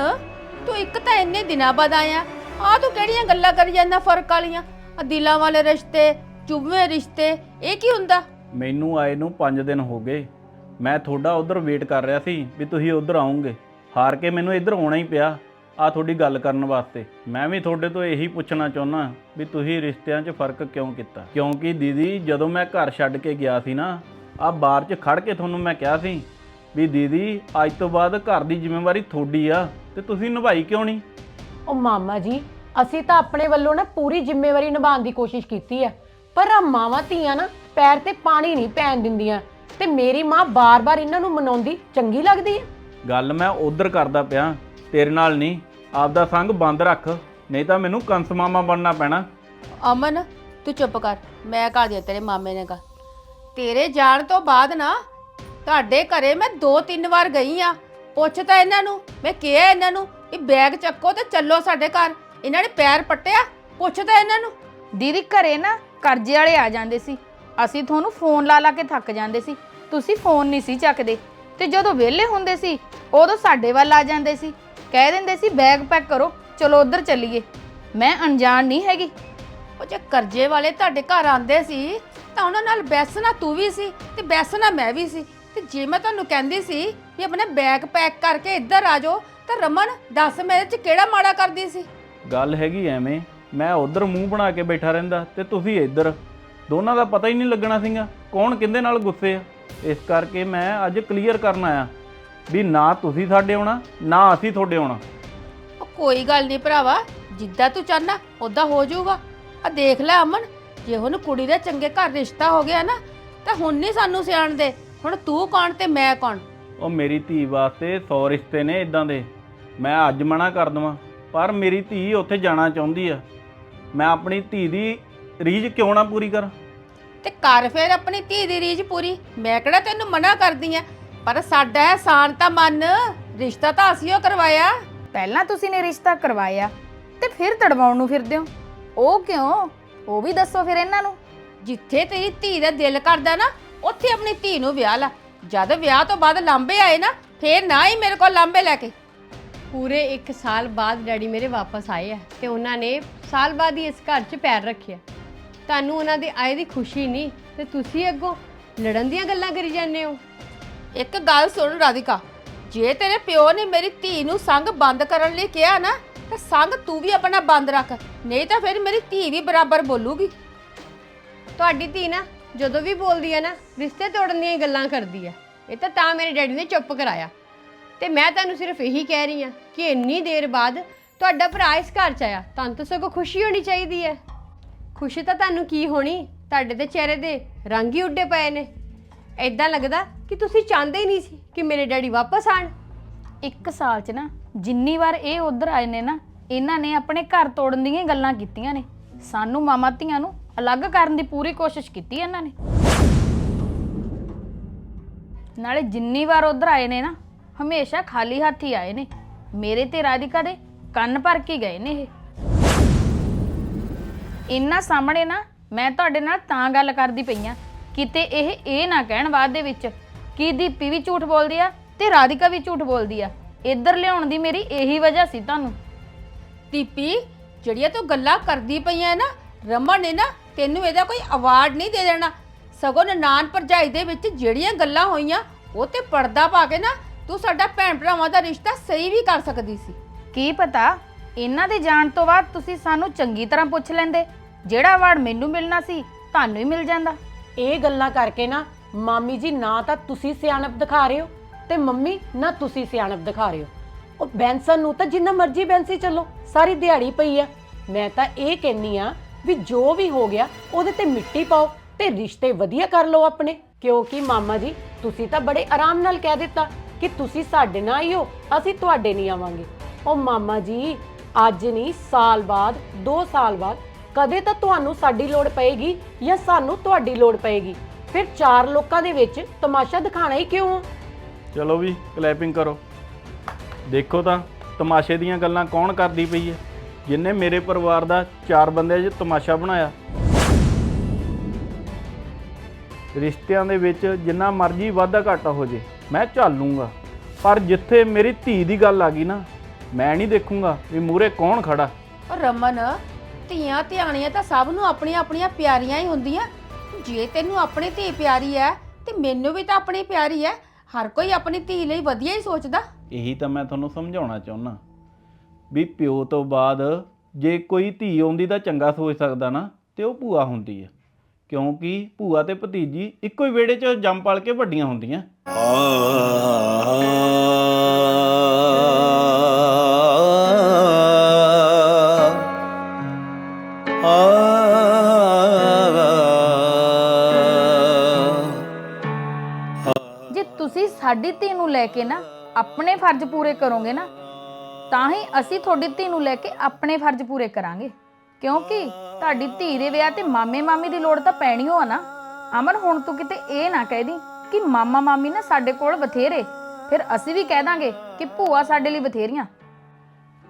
Speaker 9: ਤੂੰ ਇੱਕ ਤਾਂ ਇੰਨੇ ਦਿਨਾਂ ਬਾਅਦ ਆਇਆ। ਆ ਤੂੰ ਕਿਹੜੀਆਂ ਗੱਲਾਂ ਕਰੀ ਜਾਂਦਾ ਫ਼ਰਕ ਵਾਲੀਆਂ? ਆ ਦਿਲਾਂ ਵਾਲੇ ਰਿਸ਼ਤੇ ਚੁੱਭਵੇਂ ਰਿਸ਼ਤੇ ਇਹ ਕੀ ਹੁੰਦਾ?
Speaker 4: ਮੈਨੂੰ ਆਏ ਨੂੰ 5 ਦਿਨ ਹੋ ਗਏ। ਮੈਂ ਤੁਹਾਡਾ ਉਧਰ ਵੇਟ ਕਰ ਰਿਹਾ ਸੀ ਵੀ ਤੁਸੀਂ ਉਧਰ ਆਉਂਗੇ। ਹਾਰ ਕੇ ਮੈਨੂੰ ਇੱਧਰ ਆਉਣਾ ਹੀ ਪਿਆ। ਆ ਤੁਹਾਡੀ ਗੱਲ ਕਰਨ ਵਾਸਤੇ। ਮੈਂ ਵੀ ਤੁਹਾਡੇ ਤੋਂ ਇਹੀ ਪੁੱਛਣਾ ਚਾਹੁੰਦਾ ਵੀ ਤੁਸੀਂ ਰਿਸ਼ਤਿਆਂ 'ਚ ਫ਼ਰਕ ਕਿਉਂ ਕੀਤਾ? ਕਿਉਂਕਿ ਦੀਦੀ ਜਦੋਂ ਮੈਂ ਘਰ ਛੱਡ ਕੇ ਗਿਆ ਸੀ ਨਾ ਆ ਬਾਹਰ 'ਚ ਖੜ ਕੇ ਤੁਹਾਨੂੰ ਮੈਂ ਕਿਹਾ ਸੀ ਵੀ ਦੀਦੀ ਅੱਜ ਤੋਂ ਬਾਅਦ ਘਰ ਦੀ ਜ਼ਿੰਮੇਵਾਰੀ ਤੁਹਾਡੀ ਆ ਤੇ ਤੁਸੀਂ ਨਿਭਾਈ ਕਿਉਂ ਨਹੀਂ?
Speaker 8: ਉਹ ਮਾਮਾ ਜੀ ਅਸੀਂ ਤਾਂ ਆਪਣੇ ਵੱਲੋਂ ਨਾ ਪੂਰੀ ਜ਼ਿੰਮੇਵਾਰੀ ਨਿਭਾਉਣ ਦੀ ਕੋਸ਼ਿਸ਼ ਕੀਤੀ ਆ। ਪਰ ਆ ਮਾਵਾਂ ਧੀਆਂ ਨਾ ਪੈਰ ਤੇ ਪਾਣੀ ਨਹੀਂ ਪੈਣ ਦਿੰਦੀਆਂ ਤੇ ਮੇਰੀ ਮਾਂ ਬਾਰ-ਬਾਰ ਇਹਨਾਂ ਨੂੰ ਮਨਾਉਂਦੀ ਚੰਗੀ ਲੱਗਦੀ ਹੈ?
Speaker 4: ਗੱਲ ਮੈਂ ਉਧਰ ਕਰਦਾ ਪਿਆ ਤੇਰੇ ਨਾਲ ਨਹੀਂ ਆਪਦਾ ਸੰਗ ਬੰਦ ਰੱਖ ਨਹੀਂ ਤਾਂ ਮੈਨੂੰ ਕੰਸ ਮਾਮਾ ਬਣਨਾ ਪੈਣਾ।
Speaker 9: ਅਮਨ ਤੂੰ ਚੁੱਪ ਕਰ ਮੈਂ ਕਹ ਦਿਆ ਤੇਰੇ ਮਾਮੇ ਨੇ ਕਹਾ ਤੇਰੇ ਜਾਣ ਤੋਂ ਬਾਅਦ ਨਾ ਤੁਹਾਡੇ ਘਰੇ ਮੈਂ ਦੋ ਤਿੰਨ ਵਾਰ ਗਈ ਆ। ਪੁੱਛ ਤਾਂ ਇਹਨਾਂ ਨੂੰ ਮੈਂ ਕਿਹਾ ਇਹਨਾਂ ਨੂੰ ਇਹ ਬੈਗ ਚੱਕੋ ਤੇ ਚੱਲੋ ਸਾਡੇ ਘਰ। ਇਹਨਾਂ ਨੇ ਪੈਰ ਪੱਟਿਆ ਪੁੱਛ ਤਾਂ ਇਹਨਾਂ ਨੂੰ।
Speaker 1: ਦੀਦੀ ਘਰੇ ਨਾ ਕਰਜ਼ੇ ਵਾਲੇ ਆ ਜਾਂਦੇ ਸੀ। ਅਸੀਂ ਤੁਹਾਨੂੰ ਫੋਨ ਲਾ ਲਾ ਕੇ ਥੱਕ ਜਾਂਦੇ ਸੀ। ਤੁਸੀਂ ਫੋਨ ਨਹੀਂ ਸੀ ਚੱਕਦੇ। ਤੇ ਜਦੋਂ ਵਿਹਲੇ ਹੁੰਦੇ ਸੀ ਉਦੋਂ ਸਾਡੇ ਵੱਲ ਆ ਜਾਂਦੇ ਸੀ। ਕਹਿ ਦਿੰਦੇ ਸੀ ਬੈਗ ਪੈਕ ਕਰੋ ਚਲੋ ਉਧਰ ਚੱਲੀਏ। ਮੈਂ ਅਣਜਾਣ ਨਹੀਂ ਹੈਗੀ।
Speaker 9: ਉਹ ਜੇ ਕਰਜ਼ੇ ਵਾਲੇ ਤੁਹਾਡੇ ਘਰ ਆਂਦੇ ਸੀ ਤਾਂ ਉਹਨਾਂ ਨਾਲ ਬੈਸਣਾ ਤੂੰ ਵੀ ਸੀ ਤੇ ਬੈਸਣਾ ਮੈਂ ਵੀ ਸੀ। ਤੇ ਜੇ ਮੈਂ ਤੁਹਾਨੂੰ ਕਹਿੰਦੀ ਸੀ ਵੀ ਆਪਣਾ ਬੈਗ ਪੈਕ ਕਰਕੇ ਇੱਧਰ ਆ ਜਾਓ ਤਾਂ ਰਮਨ ਦੱਸ ਮੇਰੇ 'ਚ ਕਿਹੜਾ ਮਾੜਾ ਕਰਦੀ ਸੀ?
Speaker 4: ਗੱਲ ਹੈਗੀ ਐਵੇਂ ਮੈਂ ਉਧਰ ਮੂੰਹ ਬਣਾ ਕੇ ਬੈਠਾ ਰਹਿੰਦਾ ਤੇ ਤੁਸੀਂ ਇੱਧਰ। ਦੋਨਾਂ ਦਾ ਪਤਾ ਹੀ ਨਹੀਂ ਲੱਗਣਾ ਸੀਗਾ ਕੌਣ ਕਿੰਦੇ ਨਾਲ ਗੁੱਸੇ ਆ। ਇਸ ਕਰਕੇ ਮੈਂ ਅੱਜ ਕਲੀਅਰ ਕਰਨ ਆਇਆ ਵੀ ਨਾ ਤੁਸੀਂ ਸਾਡੇ ਆਉਣਾ ਨਾ ਅਸੀਂ ਤੁਹਾਡੇ ਆਉਣਾ।
Speaker 9: ਉਹ ਕੋਈ ਗੱਲ ਨਹੀਂ ਭਰਾਵਾ ਜਿੱਦਾਂ ਤੂੰ ਚਾਹਨਾ ਉਦਾਂ ਹੋ ਜਾਊਗਾ। ਆ ਦੇਖ ਲੈ ਅਮਨ ਜੇ ਹੁਣ ਕੁੜੀ ਦੇ ਚੰਗੇ ਘਰ ਰਿਸ਼ਤਾ ਹੋ ਗਿਆ ਨਾ ਤਾਂ ਹੁਣ ਨਹੀਂ ਸਾਨੂੰ ਸਿਆਣਦੇ ਹੁਣ ਤੂੰ ਕੌਣ ਤੇ ਮੈਂ ਕੌਣ?
Speaker 4: ਉਹ ਮੇਰੀ ਧੀ ਵਾਸਤੇ 100 ਰਿਸ਼ਤੇ ਨੇ ਇਦਾਂ ਦੇ। ਮੈਂ ਅੱਜ ਮਨਾ ਕਰ ਦਵਾਂ ਪਰ ਮੇਰੀ ਧੀ ਉੱਥੇ ਜਾਣਾ ਚਾਹੁੰਦੀ ਆ। ਮੈਂ ਆਪਣੀ ਧੀ ਦੀ ਰੀਝ ਕਿਉਂ ਨਾ ਪੂਰੀ ਕਰਾਂ?
Speaker 9: ਤੇ ਕਰ ਫੇਰ ਆਪਣੀ ਧੀ ਦੀ ਰੀਝ ਪੂਰੀ। ਮੈਂ ਕਿਹੜਾ ਤੈਨੂੰ ਮਨਾ ਕਰਦੀ ਆ? ਪਰ ਸਾਡਾ ਇਹਸਾਨ ਤਾਂ ਮੰਨ। ਰਿਸ਼ਤਾ ਤਾਂ ਅਸੀਂ ਓ ਕਰਵਾਇਆ।
Speaker 1: ਪਹਿਲਾਂ ਤੁਸੀਂ ਨੇ ਰਿਸ਼ਤਾ ਕਰਵਾਇਆ ਤੇ ਫਿਰ ਤੜਵਾਉਣ ਨੂੰ ਫਿਰਦੇ ਹੋ। ਉਹ ਕਿਉਂ? ਉਹ ਵੀ ਦੱਸੋ ਫਿਰ ਇਹਨਾਂ ਨੂੰ।
Speaker 9: ਜਿੱਥੇ ਤੇਰੀ ਧੀ ਦਾ ਦਿਲ ਕਰਦਾ ਨਾ, ਉੱਥੇ ਆਪਣੀ ਧੀ ਨੂੰ ਵਿਆਹ ਲਾ। ਜਦ ਵਿਆਹ ਤੋਂ ਬਾਅਦ ਲਾਂਬੇ ਆਏ ਨਾ, ਫੇਰ ਨਾ ਹੀ ਮੇਰੇ ਕੋਲ ਲਾਂਬੇ ਲੈ ਕੇ।
Speaker 10: ਪੂਰੇ 1 ਸਾਲ ਬਾਅਦ ਡੈਡੀ ਮੇਰੇ ਵਾਪਸ ਆਏ ਆ ਤੇ ਉਹਨਾਂ ਨੇ ਸਾਲ ਬਾਅਦ ਹੀ ਇਸ ਘਰ 'ਚ ਪੈਰ ਰੱਖਿਆ ਤੁਹਾਨੂੰ ਉਹਨਾਂ ਦੇ ਆਏ ਦੀ ਖੁਸ਼ੀ ਨਹੀਂ ਤੇ ਤੁਸੀਂ ਅੱਗੋਂ ਲੜਨ ਦੀਆਂ ਗੱਲਾਂ ਕਰੀ ਜਾਂਦੇ ਹੋ।
Speaker 9: ਇੱਕ ਗੱਲ ਸੁਣ ਰਾਧਿਕਾ ਜੇ ਤੇਰੇ ਪਿਓ ਨੇ ਮੇਰੀ ਧੀ ਨੂੰ ਸੰਗ ਬੰਦ ਕਰਨ ਲਈ ਕਿਹਾ ਨਾ ਤਾਂ ਸੰਗ ਤੂੰ ਵੀ ਆਪਣਾ ਬੰਦ ਰੱਖ ਨਹੀਂ ਤਾਂ ਫਿਰ ਮੇਰੀ ਧੀ ਵੀ ਬਰਾਬਰ ਬੋਲੂਗੀ।
Speaker 10: ਤੁਹਾਡੀ ਧੀ ਨਾ ਜਦੋਂ ਵੀ ਬੋਲਦੀ ਹੈ ਨਾ ਰਿਸ਼ਤੇ ਤੋੜਨ ਦੀਆਂ ਗੱਲਾਂ ਕਰਦੀ ਹੈ ਇਹ ਤਾਂ ਤਾਂ ਮੇਰੇ ਡੈਡੀ ਨੇ ਚੁੱਪ ਕਰਾਇਆ। ਤੇ ਮੈਂ ਤੁਹਾਨੂੰ ਸਿਰਫ ਇਹੀ ਕਹਿ ਰਹੀ ਹਾਂ ਕਿ ਇੰਨੀ ਦੇਰ ਬਾਅਦ ਤੁਹਾਡਾ ਭਰਾ ਇਸ ਘਰ ਚ ਆਇਆ, ਤੁਹਾਨੂੰ ਤਾਂ ਸਗੋਂ ਖੁਸ਼ੀ ਹੋਣੀ ਚਾਹੀਦੀ ਹੈ। ਖੁਸ਼ੀ ਤਾਂ ਤੁਹਾਨੂੰ ਕੀ ਹੋਣੀ? ਤੁਹਾਡੇ ਤੇ ਚਿਹਰੇ ਦੇ ਰੰਗ ਹੀ ਉੱਡੇ ਪਏ ਨੇ। ਐਦਾਂ ਲੱਗਦਾ ਕਿ ਤੁਸੀਂ ਚਾਹੁੰਦੇ ਹੀ ਨਹੀਂ ਸੀ ਕਿ ਮੇਰੇ ਡੈਡੀ ਵਾਪਸ ਆਣ।
Speaker 1: ਇੱਕ ਸਾਲ 'ਚ ਨਾ, ਜਿੰਨੀ ਵਾਰ ਇਹ ਉਧਰ ਆਏ ਨੇ ਨਾ, ਇਹਨਾਂ ਨੇ ਆਪਣੇ ਘਰ ਤੋੜਨ ਦੀਆਂ ਹੀ ਗੱਲਾਂ ਕੀਤੀਆਂ ਨੇ। ਸਾਨੂੰ ਮਾਮਾ ਧੀਆਂ ਨੂੰ ਅਲੱਗ ਕਰਨ ਦੀ ਪੂਰੀ ਕੋਸ਼ਿਸ਼ ਕੀਤੀ ਇਹਨਾਂ ਨੇ। ਨਾਲੇ ਜਿੰਨੀ ਵਾਰ ਉਧਰ ਆਏ ਨੇ ਨਾ ਹਮੇਸ਼ਾ ਖਾਲੀ ਹੱਥ ਹੀ ਆਏ ਨੇ। ਮੇਰੇ ਤੇ ਰਾਧਿਕਾ ਦੇ ਕੰਨ ਭਰ ਕੇ ਗਏ ਨੇ ਇਹ। ਇਹਨਾਂ ਸਾਹਮਣੇ ਨਾ ਮੈਂ ਤੁਹਾਡੇ ਨਾਲ ਤਾਂ ਗੱਲ ਕਰਦੀ ਪਈ ਆ। ਕਿਤੇ ਇਹ ਇਹ ਨਾ ਕਹਿਣ ਬਾਅਦ ਦੇ ਵਿੱਚ ਕਿ ਦੀਪੀ ਵੀ ਝੂਠ ਬੋਲਦੀ ਆ ਤੇ ਰਾਧਿਕਾ ਵੀ ਝੂਠ ਬੋਲਦੀ ਆ। ਇੱਧਰ ਲਿਆਉਣ ਦੀ ਮੇਰੀ ਇਹੀ ਵਜ੍ਹਾ ਸੀ ਤੁਹਾਨੂੰ।
Speaker 9: ਦੀਪੀ, ਜਿਹੜੀਆਂ ਤੂੰ ਗੱਲਾਂ ਕਰਦੀ ਪਈਆਂ ਨਾ, ਰਮਨ ਨੇ ਨਾ ਤੈਨੂੰ ਇਹਦਾ ਕੋਈ ਅਵਾਰਡ ਨਹੀਂ ਦੇ ਦੇਣਾ। ਸਗੋਂ ਨਨਾਣ ਭਰਜਾਈ ਦੇ ਵਿੱਚ ਜਿਹੜੀਆਂ ਗੱਲਾਂ ਹੋਈਆਂ, ਉਹ ਤੇ ਪਰਦਾ ਪਾ ਕੇ ਨਾ ਤੂੰ ਸਾਡਾ ਭੈਣ ਭਰਾਵਾਂ ਦਾ ਰਿਸ਼ਤਾ ਸਹੀ ਵੀ ਕਰ ਸਕਦੀ ਸੀ।
Speaker 1: ਕੀ ਪਤਾ? ਇਹਨਾਂ ਦੇ ਜਾਣ ਤੋਂ ਬਾਅਦ ਤੁਸੀਂ ਸਾਨੂੰ ਚੰਗੀ ਤਰ੍ਹਾਂ ਪੁੱਛ ਲੈਂਦੇ। ਜਿਹੜਾ ਅਵਾਰਡ ਮੈਨੂੰ ਮਿਲਣਾ ਸੀ ਤੁਹਾਨੂੰ ਹੀ ਮਿਲ ਜਾਂਦਾ।
Speaker 8: ਇਹ ਗੱਲਾਂ ਕਰਕੇ ਨਾ ਮਾਮੀ ਜੀ ਨਾ ਤਾਂ ਤੁਸੀਂ ਸਿਆਣਪ ਦਿਖਾ ਰਹੇ ਹੋ ਤੇ ਮੰਮੀ ਨਾ ਤੁਸੀਂ ਸਿਆਣਪ ਦਿਖਾ ਰਹੇ ਹੋ। ਉਹ ਬੈਂਸਨ ਨੂੰ ਤਾਂ ਜਿੰਨਾ ਮਰਜ਼ੀ ਬੈਂਸੀ ਚੱਲੋ ਸਾਰੀ ਦਿਹਾੜੀ ਪਈ ਆ। ਮੈਂ ਤਾਂ ਇਹ ਕਹਿੰਨੀ ਆ ਵੀ ਜੋ ਵੀ ਹੋ ਗਿਆ ਉਹਦੇ ਤੇ ਮਿੱਟੀ ਪਾਓ ਤੇ ਰਿਸ਼ਤੇ ਵਧੀਆ ਕਰ ਲਓ ਆਪਣੇ। ਕਿਉਂਕਿ ਮਾਮਾ ਜੀ ਤੁਸੀਂ ਤਾਂ ਬੜੇ ਆਰਾਮ ਨਾਲ ਕਹਿ ਦਿੱਤਾ। ਕਿ ਤੁਸੀਂ ਸਾਡੇ ਨਾਲ ਹੀ ਅਸੀਂ ਤੁਹਾਡੇ ਨਹੀਂ ਆਵਾਂਗੇ। ਉਹ ਮਾਮਾ ਜੀ, ਅੱਜ ਨਹੀਂ, ਸਾਲ ਬਾਅਦ 2 ਸਾਲ ਬਾਅਦ, ਕਦੇ ਤਾਂ ਤੁਹਾਨੂੰ ਸਾਡੀ ਲੋੜ ਪਏਗੀ ਜਾਂ ਸਾਨੂੰ ਤੁਹਾਡੀ ਲੋੜ ਪਏਗੀ। ਫਿਰ ਚਾਰ ਲੋਕਾਂ ਦੇ ਵਿੱਚ ਤਮਾਸ਼ਾ ਦਿਖਾਣਾ ਹੀ ਕਿਉਂ ਆ?
Speaker 4: ਚਲੋ ਵੀ ਕਲੈਪਿੰਗ ਕਰੋ। ਦੇਖੋ ਤਾਂ, ਤਮਾਸ਼ੇ ਦੀਆਂ ਗੱਲਾਂ ਕੌਣ ਕਰਦੀ ਪਈ ਹੈ? ਜਿਨੇ ਮੇਰੇ ਪਰਿਵਾਰ ਦਾ ਚਾਰ ਬੰਦਿਆਂ 'ਚ ਤਮਾਸ਼ਾ ਬਣਾਇਆ। ਰਿਸ਼ਤਿਆਂ ਦੇ ਵਿੱਚ ਜਿੰਨਾ ਮਰਜ਼ੀ ਵਾਧਾ ਘਾਟਾ ਹੋ ਜੇ। ਮੈਂ ਝੱਲ ਲੂੰਗਾ ਪਰ ਜਿੱਥੇ ਮੇਰੀ ਧੀ ਦੀ ਗੱਲ ਆ ਗਈ ਨਾ ਮੈਂ ਨਹੀਂ ਦੇਖੂੰਗਾ ਵੀ ਮੂਰੇ ਕੌਣ ਖੜਾ।
Speaker 9: ਉਹ ਰਮਨ ਧੀਆਂ ਧਿਆਣੀਆਂ ਤਾਂ ਸਭ ਨੂੰ ਆਪਣੀਆਂ ਆਪਣੀਆਂ ਪਿਆਰੀਆਂ ਹੀ ਹੁੰਦੀਆਂ। ਜੇ ਤੈਨੂੰ ਆਪਣੀ ਧੀ ਪਿਆਰੀ ਹੈ ਤੇ ਮੈਨੂੰ ਵੀ ਤਾਂ ਆਪਣੀ ਪਿਆਰੀ ਹੈ ਹਰ ਕੋਈ ਆਪਣੀ ਧੀ ਲਈ ਵਧੀਆ ਹੀ ਸੋਚਦਾ।
Speaker 4: ਇਹੀ ਤਾਂ ਮੈਂ ਤੁਹਾਨੂੰ ਸਮਝਾਉਣਾ ਚਾਹੁੰਦਾ ਵੀ ਪਿਓ ਤੋਂ ਬਾਅਦ ਜੇ ਕੋਈ ਧੀ ਆਉਂਦੀ ਤਾਂ ਚੰਗਾ ਸੋਚ ਸਕਦਾ ਨਾ ਤੇ ਉਹ ਭੂਆ ਹੁੰਦੀ ਹੈ ਕਿਉਂਕਿ ਭੂਆ ਤੇ ਭਤੀਜੀ ਇੱਕੋ ਹੀ ਵਿਹੜੇ 'ਚ ਜੰਮ ਪਲ ਕੇ ਵੱਡੀਆਂ ਹੁੰਦੀਆਂ।
Speaker 1: ਜੇ ਤੁਸੀਂ ਸਾਡੀ ਧੀ ਨੂੰ ਲੈ ਕੇ ਨਾ ਆਪਣੇ ਫਰਜ਼ ਪੂਰੇ ਕਰੋਗੇ ਨਾ,
Speaker 11: ਤਾਂ ਹੀ ਅਸੀਂ ਤੁਹਾਡੀ ਧੀ ਨੂੰ ਲੈ ਕੇ ਆਪਣੇ ਫਰਜ਼ ਪੂਰੇ ਕਰਾਂਗੇ। ਕਿਉਂਕਿ ਤੁਹਾਡੀ ਧੀ ਦੇ ਵਿਆਹ ਤੇ ਮਾਮੇ ਮਾਮੀ ਦੀ ਲੋੜ ਤਾਂ ਪੈਣੀ ਆ ਨਾ। ਅਮਨ ਹੁਣ ਤੂੰ ਕਿਤੇ ਇਹ ਨਾ ਕਹਿ ਦੀ ਕਿ ਮਾਮਾ ਮਾਮੀ ਨਾ ਸਾਡੇ ਕੋਲ ਬਥੇਰੇ। ਫਿਰ ਅਸੀਂ ਵੀ ਕਹਿ ਦਾਂਗੇ ਕਿ ਭੂਆ ਸਾਡੇ ਲਈ ਬਥੇਰੀਆਂ।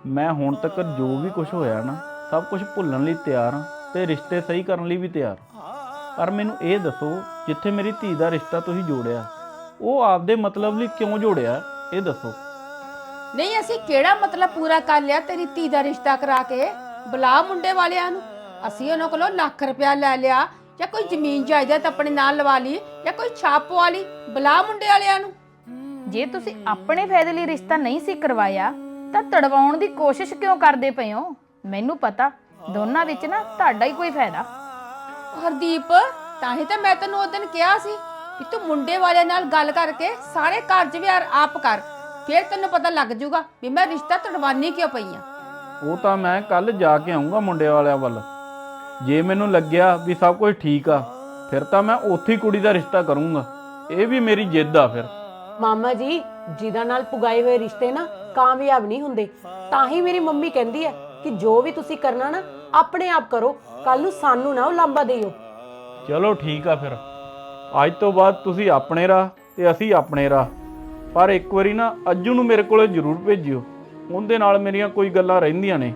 Speaker 4: ਮੈਂ ਹੁਣ ਤੱਕ ਜੋ ਵੀ ਕੁਝ ਹੋਇਆ ਨਾ ਸਭ ਕੁਝ ਭੁੱਲਣ ਲਈ ਤਿਆਰ ਹਾਂ ਤੇ ਰਿਸ਼ਤੇ ਸਹੀ ਕਰਨ ਲਈ ਵੀ ਤਿਆਰ। ਪਰ ਮੈਨੂੰ ਇਹ ਦੱਸੋ ਜਿੱਥੇ ਮੇਰੀ ਧੀ ਦਾ ਰਿਸ਼ਤਾ ਤੁਸੀਂ ਜੋੜਿਆ ਉਹ ਆਪਦੇ ਮਤਲਬ ਲਈ ਕਿਉਂ ਜੋੜਿਆ ਇਹ ਦੱਸੋ।
Speaker 9: ਨਹੀਂ ਅਸੀਂ ਕਿਹੜਾ ਮਤਲਬ ਪੂਰਾ ਕਰ ਲਿਆ ਤੇਰੀ ਧੀ ਦਾ ਰਿਸ਼ਤਾ ਕਰਾ ਕੇ? ਬੁਲਾ ਮੁੰਡੇ ਵਾਲਿਆਂ ਨੂੰ। ਅਸੀਂ ਉਹਨਾਂ ਕੋਲੋਂ ਲੱਖ ਰੁਪਇਆ ਲੈ ਲਿਆ ਜਾਂ ਕੋਈ ਜ਼ਮੀਨ ਜਾਇਦਾਦ ਆਪਣੇ ਨਾਲ ਲਵਾ ਲਈ ਜਾਂ ਕੋਈ ਛਾਪ ਪਵਾ ਲਈ ਬੁਲਾ ਮੁੰਡੇ ਵਾਲਿਆਂ ਨੂੰ।
Speaker 11: ਜੇ ਤੁਸੀਂ ਆਪਣੇ ਫਾਇਦੇ ਲਈ ਰਿਸ਼ਤਾ ਨਹੀਂ ਸੀ ਕਰਵਾਇਆ ਤਾਂ ਤੜਵਾਉਣ ਦੀ ਕੋਸ਼ਿਸ਼ ਕਿਉਂ ਕਰਦੇ ਪਏ ਹੋ? ਮੈਨੂੰ ਪਤਾ ਦੋਨਾਂ ਵਿੱਚ ਨਾ ਤੁਹਾਡਾ ਹੀ ਕੋਈ ਫਾਇਦਾ।
Speaker 9: ਹਰਦੀਪ ਤਾਂ ਹੀ ਤਾਂ ਮੈਂ ਤੈਨੂੰ ਉਸ ਦਿਨ ਕਿਹਾ ਸੀ ਕਿ ਤੂੰ ਮੁੰਡੇ ਵਾਲਿਆਂ ਨਾਲ ਗੱਲ ਕਰਕੇ ਸਾਰੇ 'ਚ ਵਿਆਹ ਆਪ ਕਰ। ਫਿਰ ਤੈਨੂੰ ਪਤਾ ਲੱਗ ਜਾਊਗਾ ਵੀ ਮੈਂ ਰਿਸ਼ਤਾ ਤੜਵਾਨੀ ਕਿਉਂ ਪਈ ਆ।
Speaker 4: ਉਹ ਤਾਂ ਮੈਂ ਕੱਲ ਜਾ ਕੇ ਆਉਂਗਾ ਮੁੰਡੇ ਵਾਲਿਆਂ ਵੱਲ। ਜੇ ਮੈਨੂੰ ਲੱਗਿਆ ਵੀ ਸਭ ਕੁਝ ਠੀਕ ਆ ਫਿਰ ਤਾਂ ਮੈਂ ਉੱਥੇ ਹੀ ਕੁੜੀ ਦਾ ਰਿਸ਼ਤਾ ਕਰੂੰਗਾ। ਇਹ ਵੀ ਮੇਰੀ ਜਿੱਦ ਆ ਫਿਰ।
Speaker 8: ਮਾਮਾ ਜੀ ਜਿਹਦਾ ਨਾਲ ਪੁਗਾਏ ਹੋਏ ਰਿਸ਼ਤੇ ਨਾ ਕਾਮਯਾਬ ਨਹੀਂ ਹੁੰਦੇ ਤਾਂ ਹੀ ਮੇਰੀ ਮੰਮੀ ਕਹਿੰਦੀ ਹੈ ਕਿ ਜੋ ਵੀ ਤੁਸੀਂ ਕਰਨਾ ਨਾ ਆਪਣੇ ਆਪ ਕਰੋ ਕੱਲ ਨੂੰ ਸਾਨੂੰ ਨਾ ਉਲਾਂਬਾ ਦਿਓ
Speaker 4: ਚਲੋ ਠੀਕ ਆ ਫਿਰ। ਅੱਜ ਤੋਂ ਬਾਅਦ ਤੁਸੀਂ ਆਪਣੇ ਰਾਹ ਤੇ ਅਸੀਂ ਆਪਣੇ ਰਾਹ। ਪਰ ਇੱਕ ਵਾਰੀ ਨਾ ਅੱਜੂ ਨੂੰ ਮੇਰੇ ਕੋਲੇ ਜ਼ਰੂਰ ਭੇਜਿਓ। ਉਹਦੇ ਨਾਲ ਮੇਰੀਆਂ ਕੋਈ ਗੱਲਾਂ ਰਹਿੰਦੀਆਂ ਨੇ।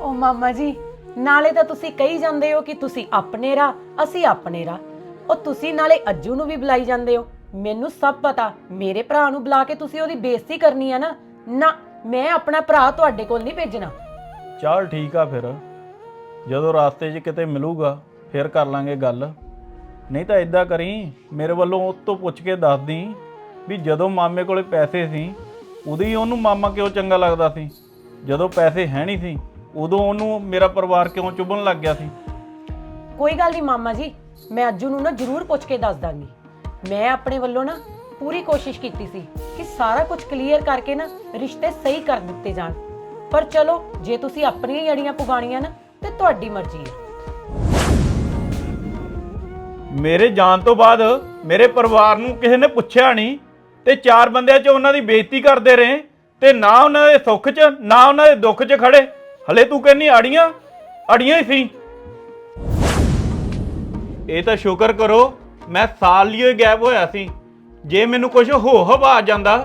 Speaker 8: ਓ ਮਾਮਾ ਜੀ ਨਾਲੇ ਤਾਂ ਤੁਸੀਂ ਕਹੀ ਜਾਂਦੇ ਹੋ ਕਿ ਤੁਸੀਂ ਆਪਣੇ ਰਾਹ, ਅਸੀਂ ਆਪਣੇ ਰਾਹ। ਉਹ ਤੁਸੀਂ ਨਾਲੇ ਅੱਜੂ ਨੂੰ ਵੀ ਬੁਲਾਈ ਜਾਂਦੇ ਹੋ। ਮੈਨੂੰ ਸਭ ਪਤਾ, ਮੇਰੇ ਭਰਾ ਨੂੰ ਬੁਲਾ ਕੇ ਤੁਸੀਂ ਉਹਦੀ ਬੇਇੱਜ਼ਤੀ ਕਰਨੀ ਹੈ ਨਾ। ਨਾ, ਮੈਂ ਆਪਣਾ ਭਰਾ ਤੁਹਾਡੇ ਕੋਲ ਨਹੀਂ ਭੇਜਣਾ।
Speaker 4: ਚਲ ਠੀਕ ਆ ਫਿਰ। ਜਦੋਂ ਰਾਸਤੇ 'ਚ ਕਿਤੇ ਮਿਲੂਗਾ, ਫਿਰ ਕਰ ਲਾਂਗੇ ਗੱਲ। ਨਹੀਂ ਤਾਂ ਇਦਾਂ ਕਰੀ, ਮੇਰੇ ਵੱਲੋਂ ਉਹ ਤੋਂ ਪੁੱਛ ਕੇ ਦੱਸ ਦੀ ਵੀ ਜਦੋਂ ਮਾਮੇ ਕੋਲੇ ਪੈਸੇ ਸੀ, ਉਦੋਂ ਹੀ ਉਹਨੂੰ ਮਾਮਾ ਕਿਉਂ ਚੰਗਾ ਲੱਗਦਾ ਸੀ? ਜਦੋਂ ਪੈਸੇ ਹੈ ਨਹੀਂ ਸੀ ਉਦੋਂ ਉਹਨੂੰ ਮੇਰਾ ਪਰਿਵਾਰ ਕਿਉਂ ਚੁਭਣ ਲੱਗ ਗਿਆ ਸੀ?
Speaker 8: ਕੋਈ ਗੱਲ ਨਹੀਂ ਮਾਮਾ ਜੀ ਮੈਂ ਅੱਜੂ ਨੂੰ ਨਾ ਜ਼ਰੂਰ ਪੁੱਛ ਕੇ ਦੱਸ ਦਾਂਗੀ। ਮੈਂ ਆਪਣੇ ਵੱਲੋਂ ਨਾ ਪੂਰੀ ਕੋਸ਼ਿਸ਼ ਕੀਤੀ ਸੀ ਕਿ ਸਾਰਾ ਕੁਝ ਕਲੀਅਰ ਕਰਕੇ ਨਾ ਰਿਸ਼ਤੇ ਸਹੀ ਕਰ ਦਿੱਤੇ ਜਾਣ। ਪਰ ਚਲੋ ਜੇ ਤੁਸੀਂ ਆਪਣੀਆਂ ਹੀ ਅੜੀਆਂ ਪੁਗਾਣੀਆਂ ਨਾ ਤੇ ਤੁਹਾਡੀ ਮਰਜ਼ੀ ਹੈ।
Speaker 4: ਮੇਰੇ ਜਾਣ ਤੋਂ ਬਾਅਦ ਮੇਰੇ ਪਰਿਵਾਰ ਨੂੰ ਕਿਸੇ ਨੇ ਪੁੱਛਿਆ ਨਹੀਂ ਤੇ ਚਾਰ ਬੰਦਿਆਂ 'ਚ ਉਹਨਾਂ ਦੀ ਬੇਇੱਜ਼ਤੀ ਕਰਦੇ ਰਹੇ ਤੇ ਨਾ ਉਹਨਾਂ ਦੇ ਸੁੱਖ 'ਚ ਨਾ ਉਹਨਾਂ ਦੇ ਦੁੱਖ 'ਚ ਖੜੇ। ਹਲੇ ਤੂੰ ਕਹਿੰਨੀ ਆੜੀਆਂ ਅੜੀਆਂ ਹੀ ਸੀ। ਇਹ ਤਾਂ ਸ਼ੁਕਰ ਕਰੋ ਮੈਂ ਸਾਲ ਲਈ ਗੈਪ ਹੋਇਆ ਸੀ। ਜੇ ਮੈਨੂੰ ਕੁਝ ਹੋ ਹਵਾ ਜਾਂਦਾ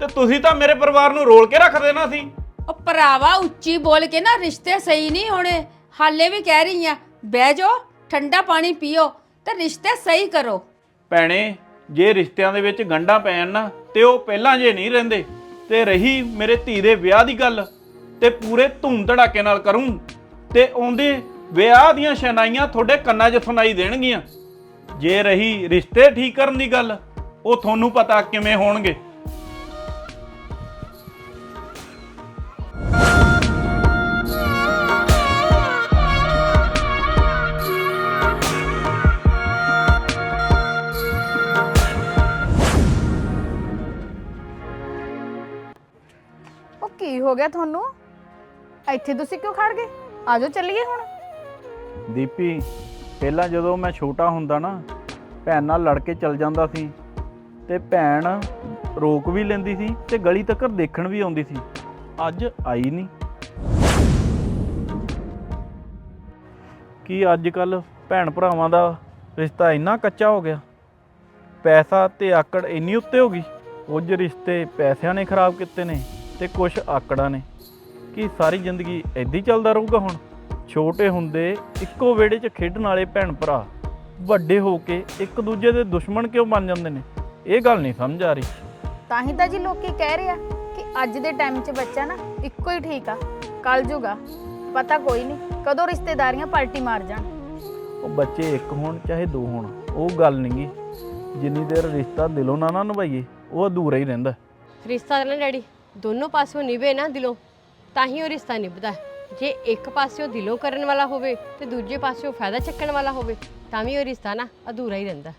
Speaker 4: ਤੇ ਤੁਸੀਂ ਤਾਂ ਮੇਰੇ ਪਰਿਵਾਰ ਨੂੰ ਰੋਲ ਕੇ ਰੱਖ ਦੇਣਾ ਸੀ।
Speaker 9: ਉਹ ਭਰਾਵਾ ਉੱਚੀ ਬੋਲ ਕੇ ਨਾ ਰਿਸ਼ਤੇ ਸਹੀ ਨਹੀਂ ਹੋਣੇ। ਹਾਲੇ ਵੀ ਕਹਿ ਰਹੀ ਆ ਬਹਿ ਜਾਓ ਠੰਡਾ ਪਾਣੀ ਪੀਓ ਤੇ ਰਿਸ਼ਤੇ ਸਹੀ ਕਰੋ।
Speaker 4: ਭੈਣੇ ਜੇ ਰਿਸ਼ਤਿਆਂ ਦੇ ਵਿੱਚ ਗੰਢਾਂ ਪੈਣ ਨਾ ਤੇ ਉਹ ਪਹਿਲਾਂ ਜੇ ਨਹੀਂ ਰਹਿੰਦੇ ਤੇ ਰਹੀ ਮੇਰੇ ਧੀ ਦੇ ਵਿਆਹ ਦੀ ਗੱਲ। ਤੇ ਪੂਰੇ ਧੂਮ ਧੜਾਕੇ ਨਾਲ ਕਰੂੰ ਤੇ ਆਉਂਦੇ ਵਿਆਹ ਦੀਆਂ ਸ਼ਨਾਈਆਂ ਤੁਹਾਡੇ ਕੰਨਾਂ 'ਚ ਸੁਣਾਈ ਦੇਣਗੀਆਂ। ਜੇ ਰਹੀ ਰਿਸ਼ਤੇ ਠੀਕ ਕਰਨ ਦੀ ਗੱਲ, ਉਹ ਤੁਹਾਨੂੰ ਪਤਾ ਕਿਵੇਂ ਹੋਣਗੇ।
Speaker 11: ਉਹ ਕੀ ਹੋ ਗਿਆ ਤੁਹਾਨੂੰ? ਇੱਥੇ ਤੁਸੀਂ ਕਿਉਂ ਖੜ ਗਏ? ਆਜੋ ਚੱਲੀਏ ਹੁਣ।
Speaker 4: ਦੀਪੀ, ਪਹਿਲਾਂ ਜਦੋਂ ਮੈਂ ਛੋਟਾ ਹੁੰਦਾ ਨਾ, ਭੈਣ ਨਾਲ ਲੜ ਕੇ ਚੱਲ ਜਾਂਦਾ ਸੀ ਤੇ ਭੈਣ ਰੋਕ ਵੀ ਲੈਂਦੀ ਸੀ ਤੇ ਗਲੀ ਤੱਕ ਦੇਖਣ ਵੀ ਆਉਂਦੀ ਸੀ। ਅੱਜ ਆਈ ਨਹੀਂ। ਕੀ ਅੱਜ ਕੱਲ ਭੈਣ ਭਰਾਵਾਂ ਦਾ ਰਿਸ਼ਤਾ ਇੰਨਾ ਕੱਚਾ ਹੋ ਗਿਆ? ਪੈਸਾ ਤੇ ਆਕੜ ਇੰਨੀ ਉੱਤੇ ਹੋ ਗਈ। ਕੁਝ ਰਿਸ਼ਤੇ ਪੈਸਿਆਂ ਨੇ ਖਰਾਬ ਕੀਤੇ ਨੇ ਤੇ ਕੁਝ ਆਕੜਾਂ ਨੇ। ਕੀ ਸਾਰੀ ਜ਼ਿੰਦਗੀ ਐਦਾਂ ਹੀ ਚੱਲਦਾ ਰਹੂਗਾ ਹੁਣ? ਛੋਟੇ ਹੁੰਦੇ ਇੱਕੋ ਵਿਹੜੇ 'ਚ ਖੇਡਣ ਵਾਲੇ ਭੈਣ ਭਰਾ ਵੱਡੇ ਹੋ ਕੇ ਇੱਕ ਦੂਜੇ ਦੇ ਦੁਸ਼ਮਣ ਕਿਉਂ ਬਣ ਜਾਂਦੇ ਨੇ? ਇਹ ਗੱਲ ਨਹੀਂ ਸਮਝ ਆ ਰਹੀ।
Speaker 11: ਤਾਂ ਹੀ ਤਾਂ ਜੀ ਲੋਕੀ ਕਹਿ ਰਹੇ ਆ ਕਿ ਅੱਜ ਦੇ ਟਾਈਮ 'ਚ ਬੱਚਾ ਨਾ ਇੱਕੋ ਹੀ ਠੀਕ ਆ ਕੱਲ ਜੂਗਾ ਪਤਾ ਕੋਈ ਨਹੀਂ ਕਦੋਂ ਰਿਸ਼ਤੇਦਾਰੀਆਂ ਪਲਟੀ ਮਾਰ ਜਾਣ।
Speaker 4: ਉਹ ਬੱਚੇ ਇੱਕ ਹੋਣ ਚਾਹੇ ਦੋ ਹੋਣ ਉਹ ਗੱਲ ਨਹੀਂ ਜਿੰਨੀ ਦੇਰ ਰਿਸ਼ਤਾ ਦਿਲੋਂ ਨਾ ਨਾ ਨਿਭਾਈਏ ਉਹ ਅਧੂਰਾ ਹੀ ਰਹਿੰਦਾ।
Speaker 10: ਰਿਸ਼ਤਾ ਨਾ ਡੈਡੀ ਦੋਨੋਂ ਪਾਸਿਓਂ ਨਿਭੇ ਨਾ ਦਿਲੋਂ। ਤਾਂ ਹੀ ਉਹ ਰਿਸ਼ਤਾ ਨਿਭਦਾ ਹੈ। ਜੇ ਇੱਕ ਪਾਸਿਓਂ ਦਿਲੋਂ ਕਰਨ ਵਾਲਾ ਹੋਵੇ ਤੇ ਦੂਜੇ ਪਾਸਿਓਂ ਫਾਇਦਾ ਚੱਕਣ ਵਾਲਾ ਹੋਵੇ ਤਾਂ ਵੀ ਉਹ ਰਿਸ਼ਤਾ ਨਾ ਅਧੂਰਾ ਹੀ ਰਹਿੰਦਾ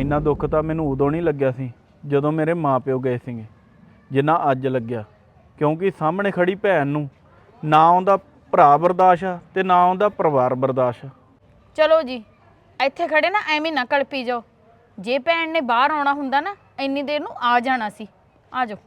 Speaker 4: ਇੰਨਾ ਦੁੱਖ ਤਾਂ ਮੈਨੂੰ ਉਦੋਂ ਨਹੀਂ ਲੱਗਿਆ ਸੀ ਜਦੋਂ ਮੇਰੇ ਮਾਪਿਓ ਗਏ ਸੀਗੇ ਜਿੰਨਾ ਅੱਜ ਲੱਗਿਆ। ਕਿਉਂਕਿ ਸਾਹਮਣੇ ਖੜੀ ਭੈਣ ਨੂੰ ਨਾ ਉਹਦਾ ਭਰਾ ਬਰਦਾਸ਼ਤ ਆ ਤੇ ਨਾ ਉਹਦਾ ਪਰਿਵਾਰ ਬਰਦਾਸ਼ਤ ਆ।
Speaker 11: ਚਲੋ ਜੀ ਇੱਥੇ ਖੜੇ ਨਾ ਐਵੇਂ ਨਾ ਕਲਪੀ ਜਾਓ। ਜੇ ਭੈਣ ਨੇ ਬਾਹਰ ਆਉਣਾ ਹੁੰਦਾ ਨਾ ਇੰਨੀ ਦੇਰ ਨੂੰ ਆ ਜਾਣਾ ਸੀ। ਆ ਜਾਓ।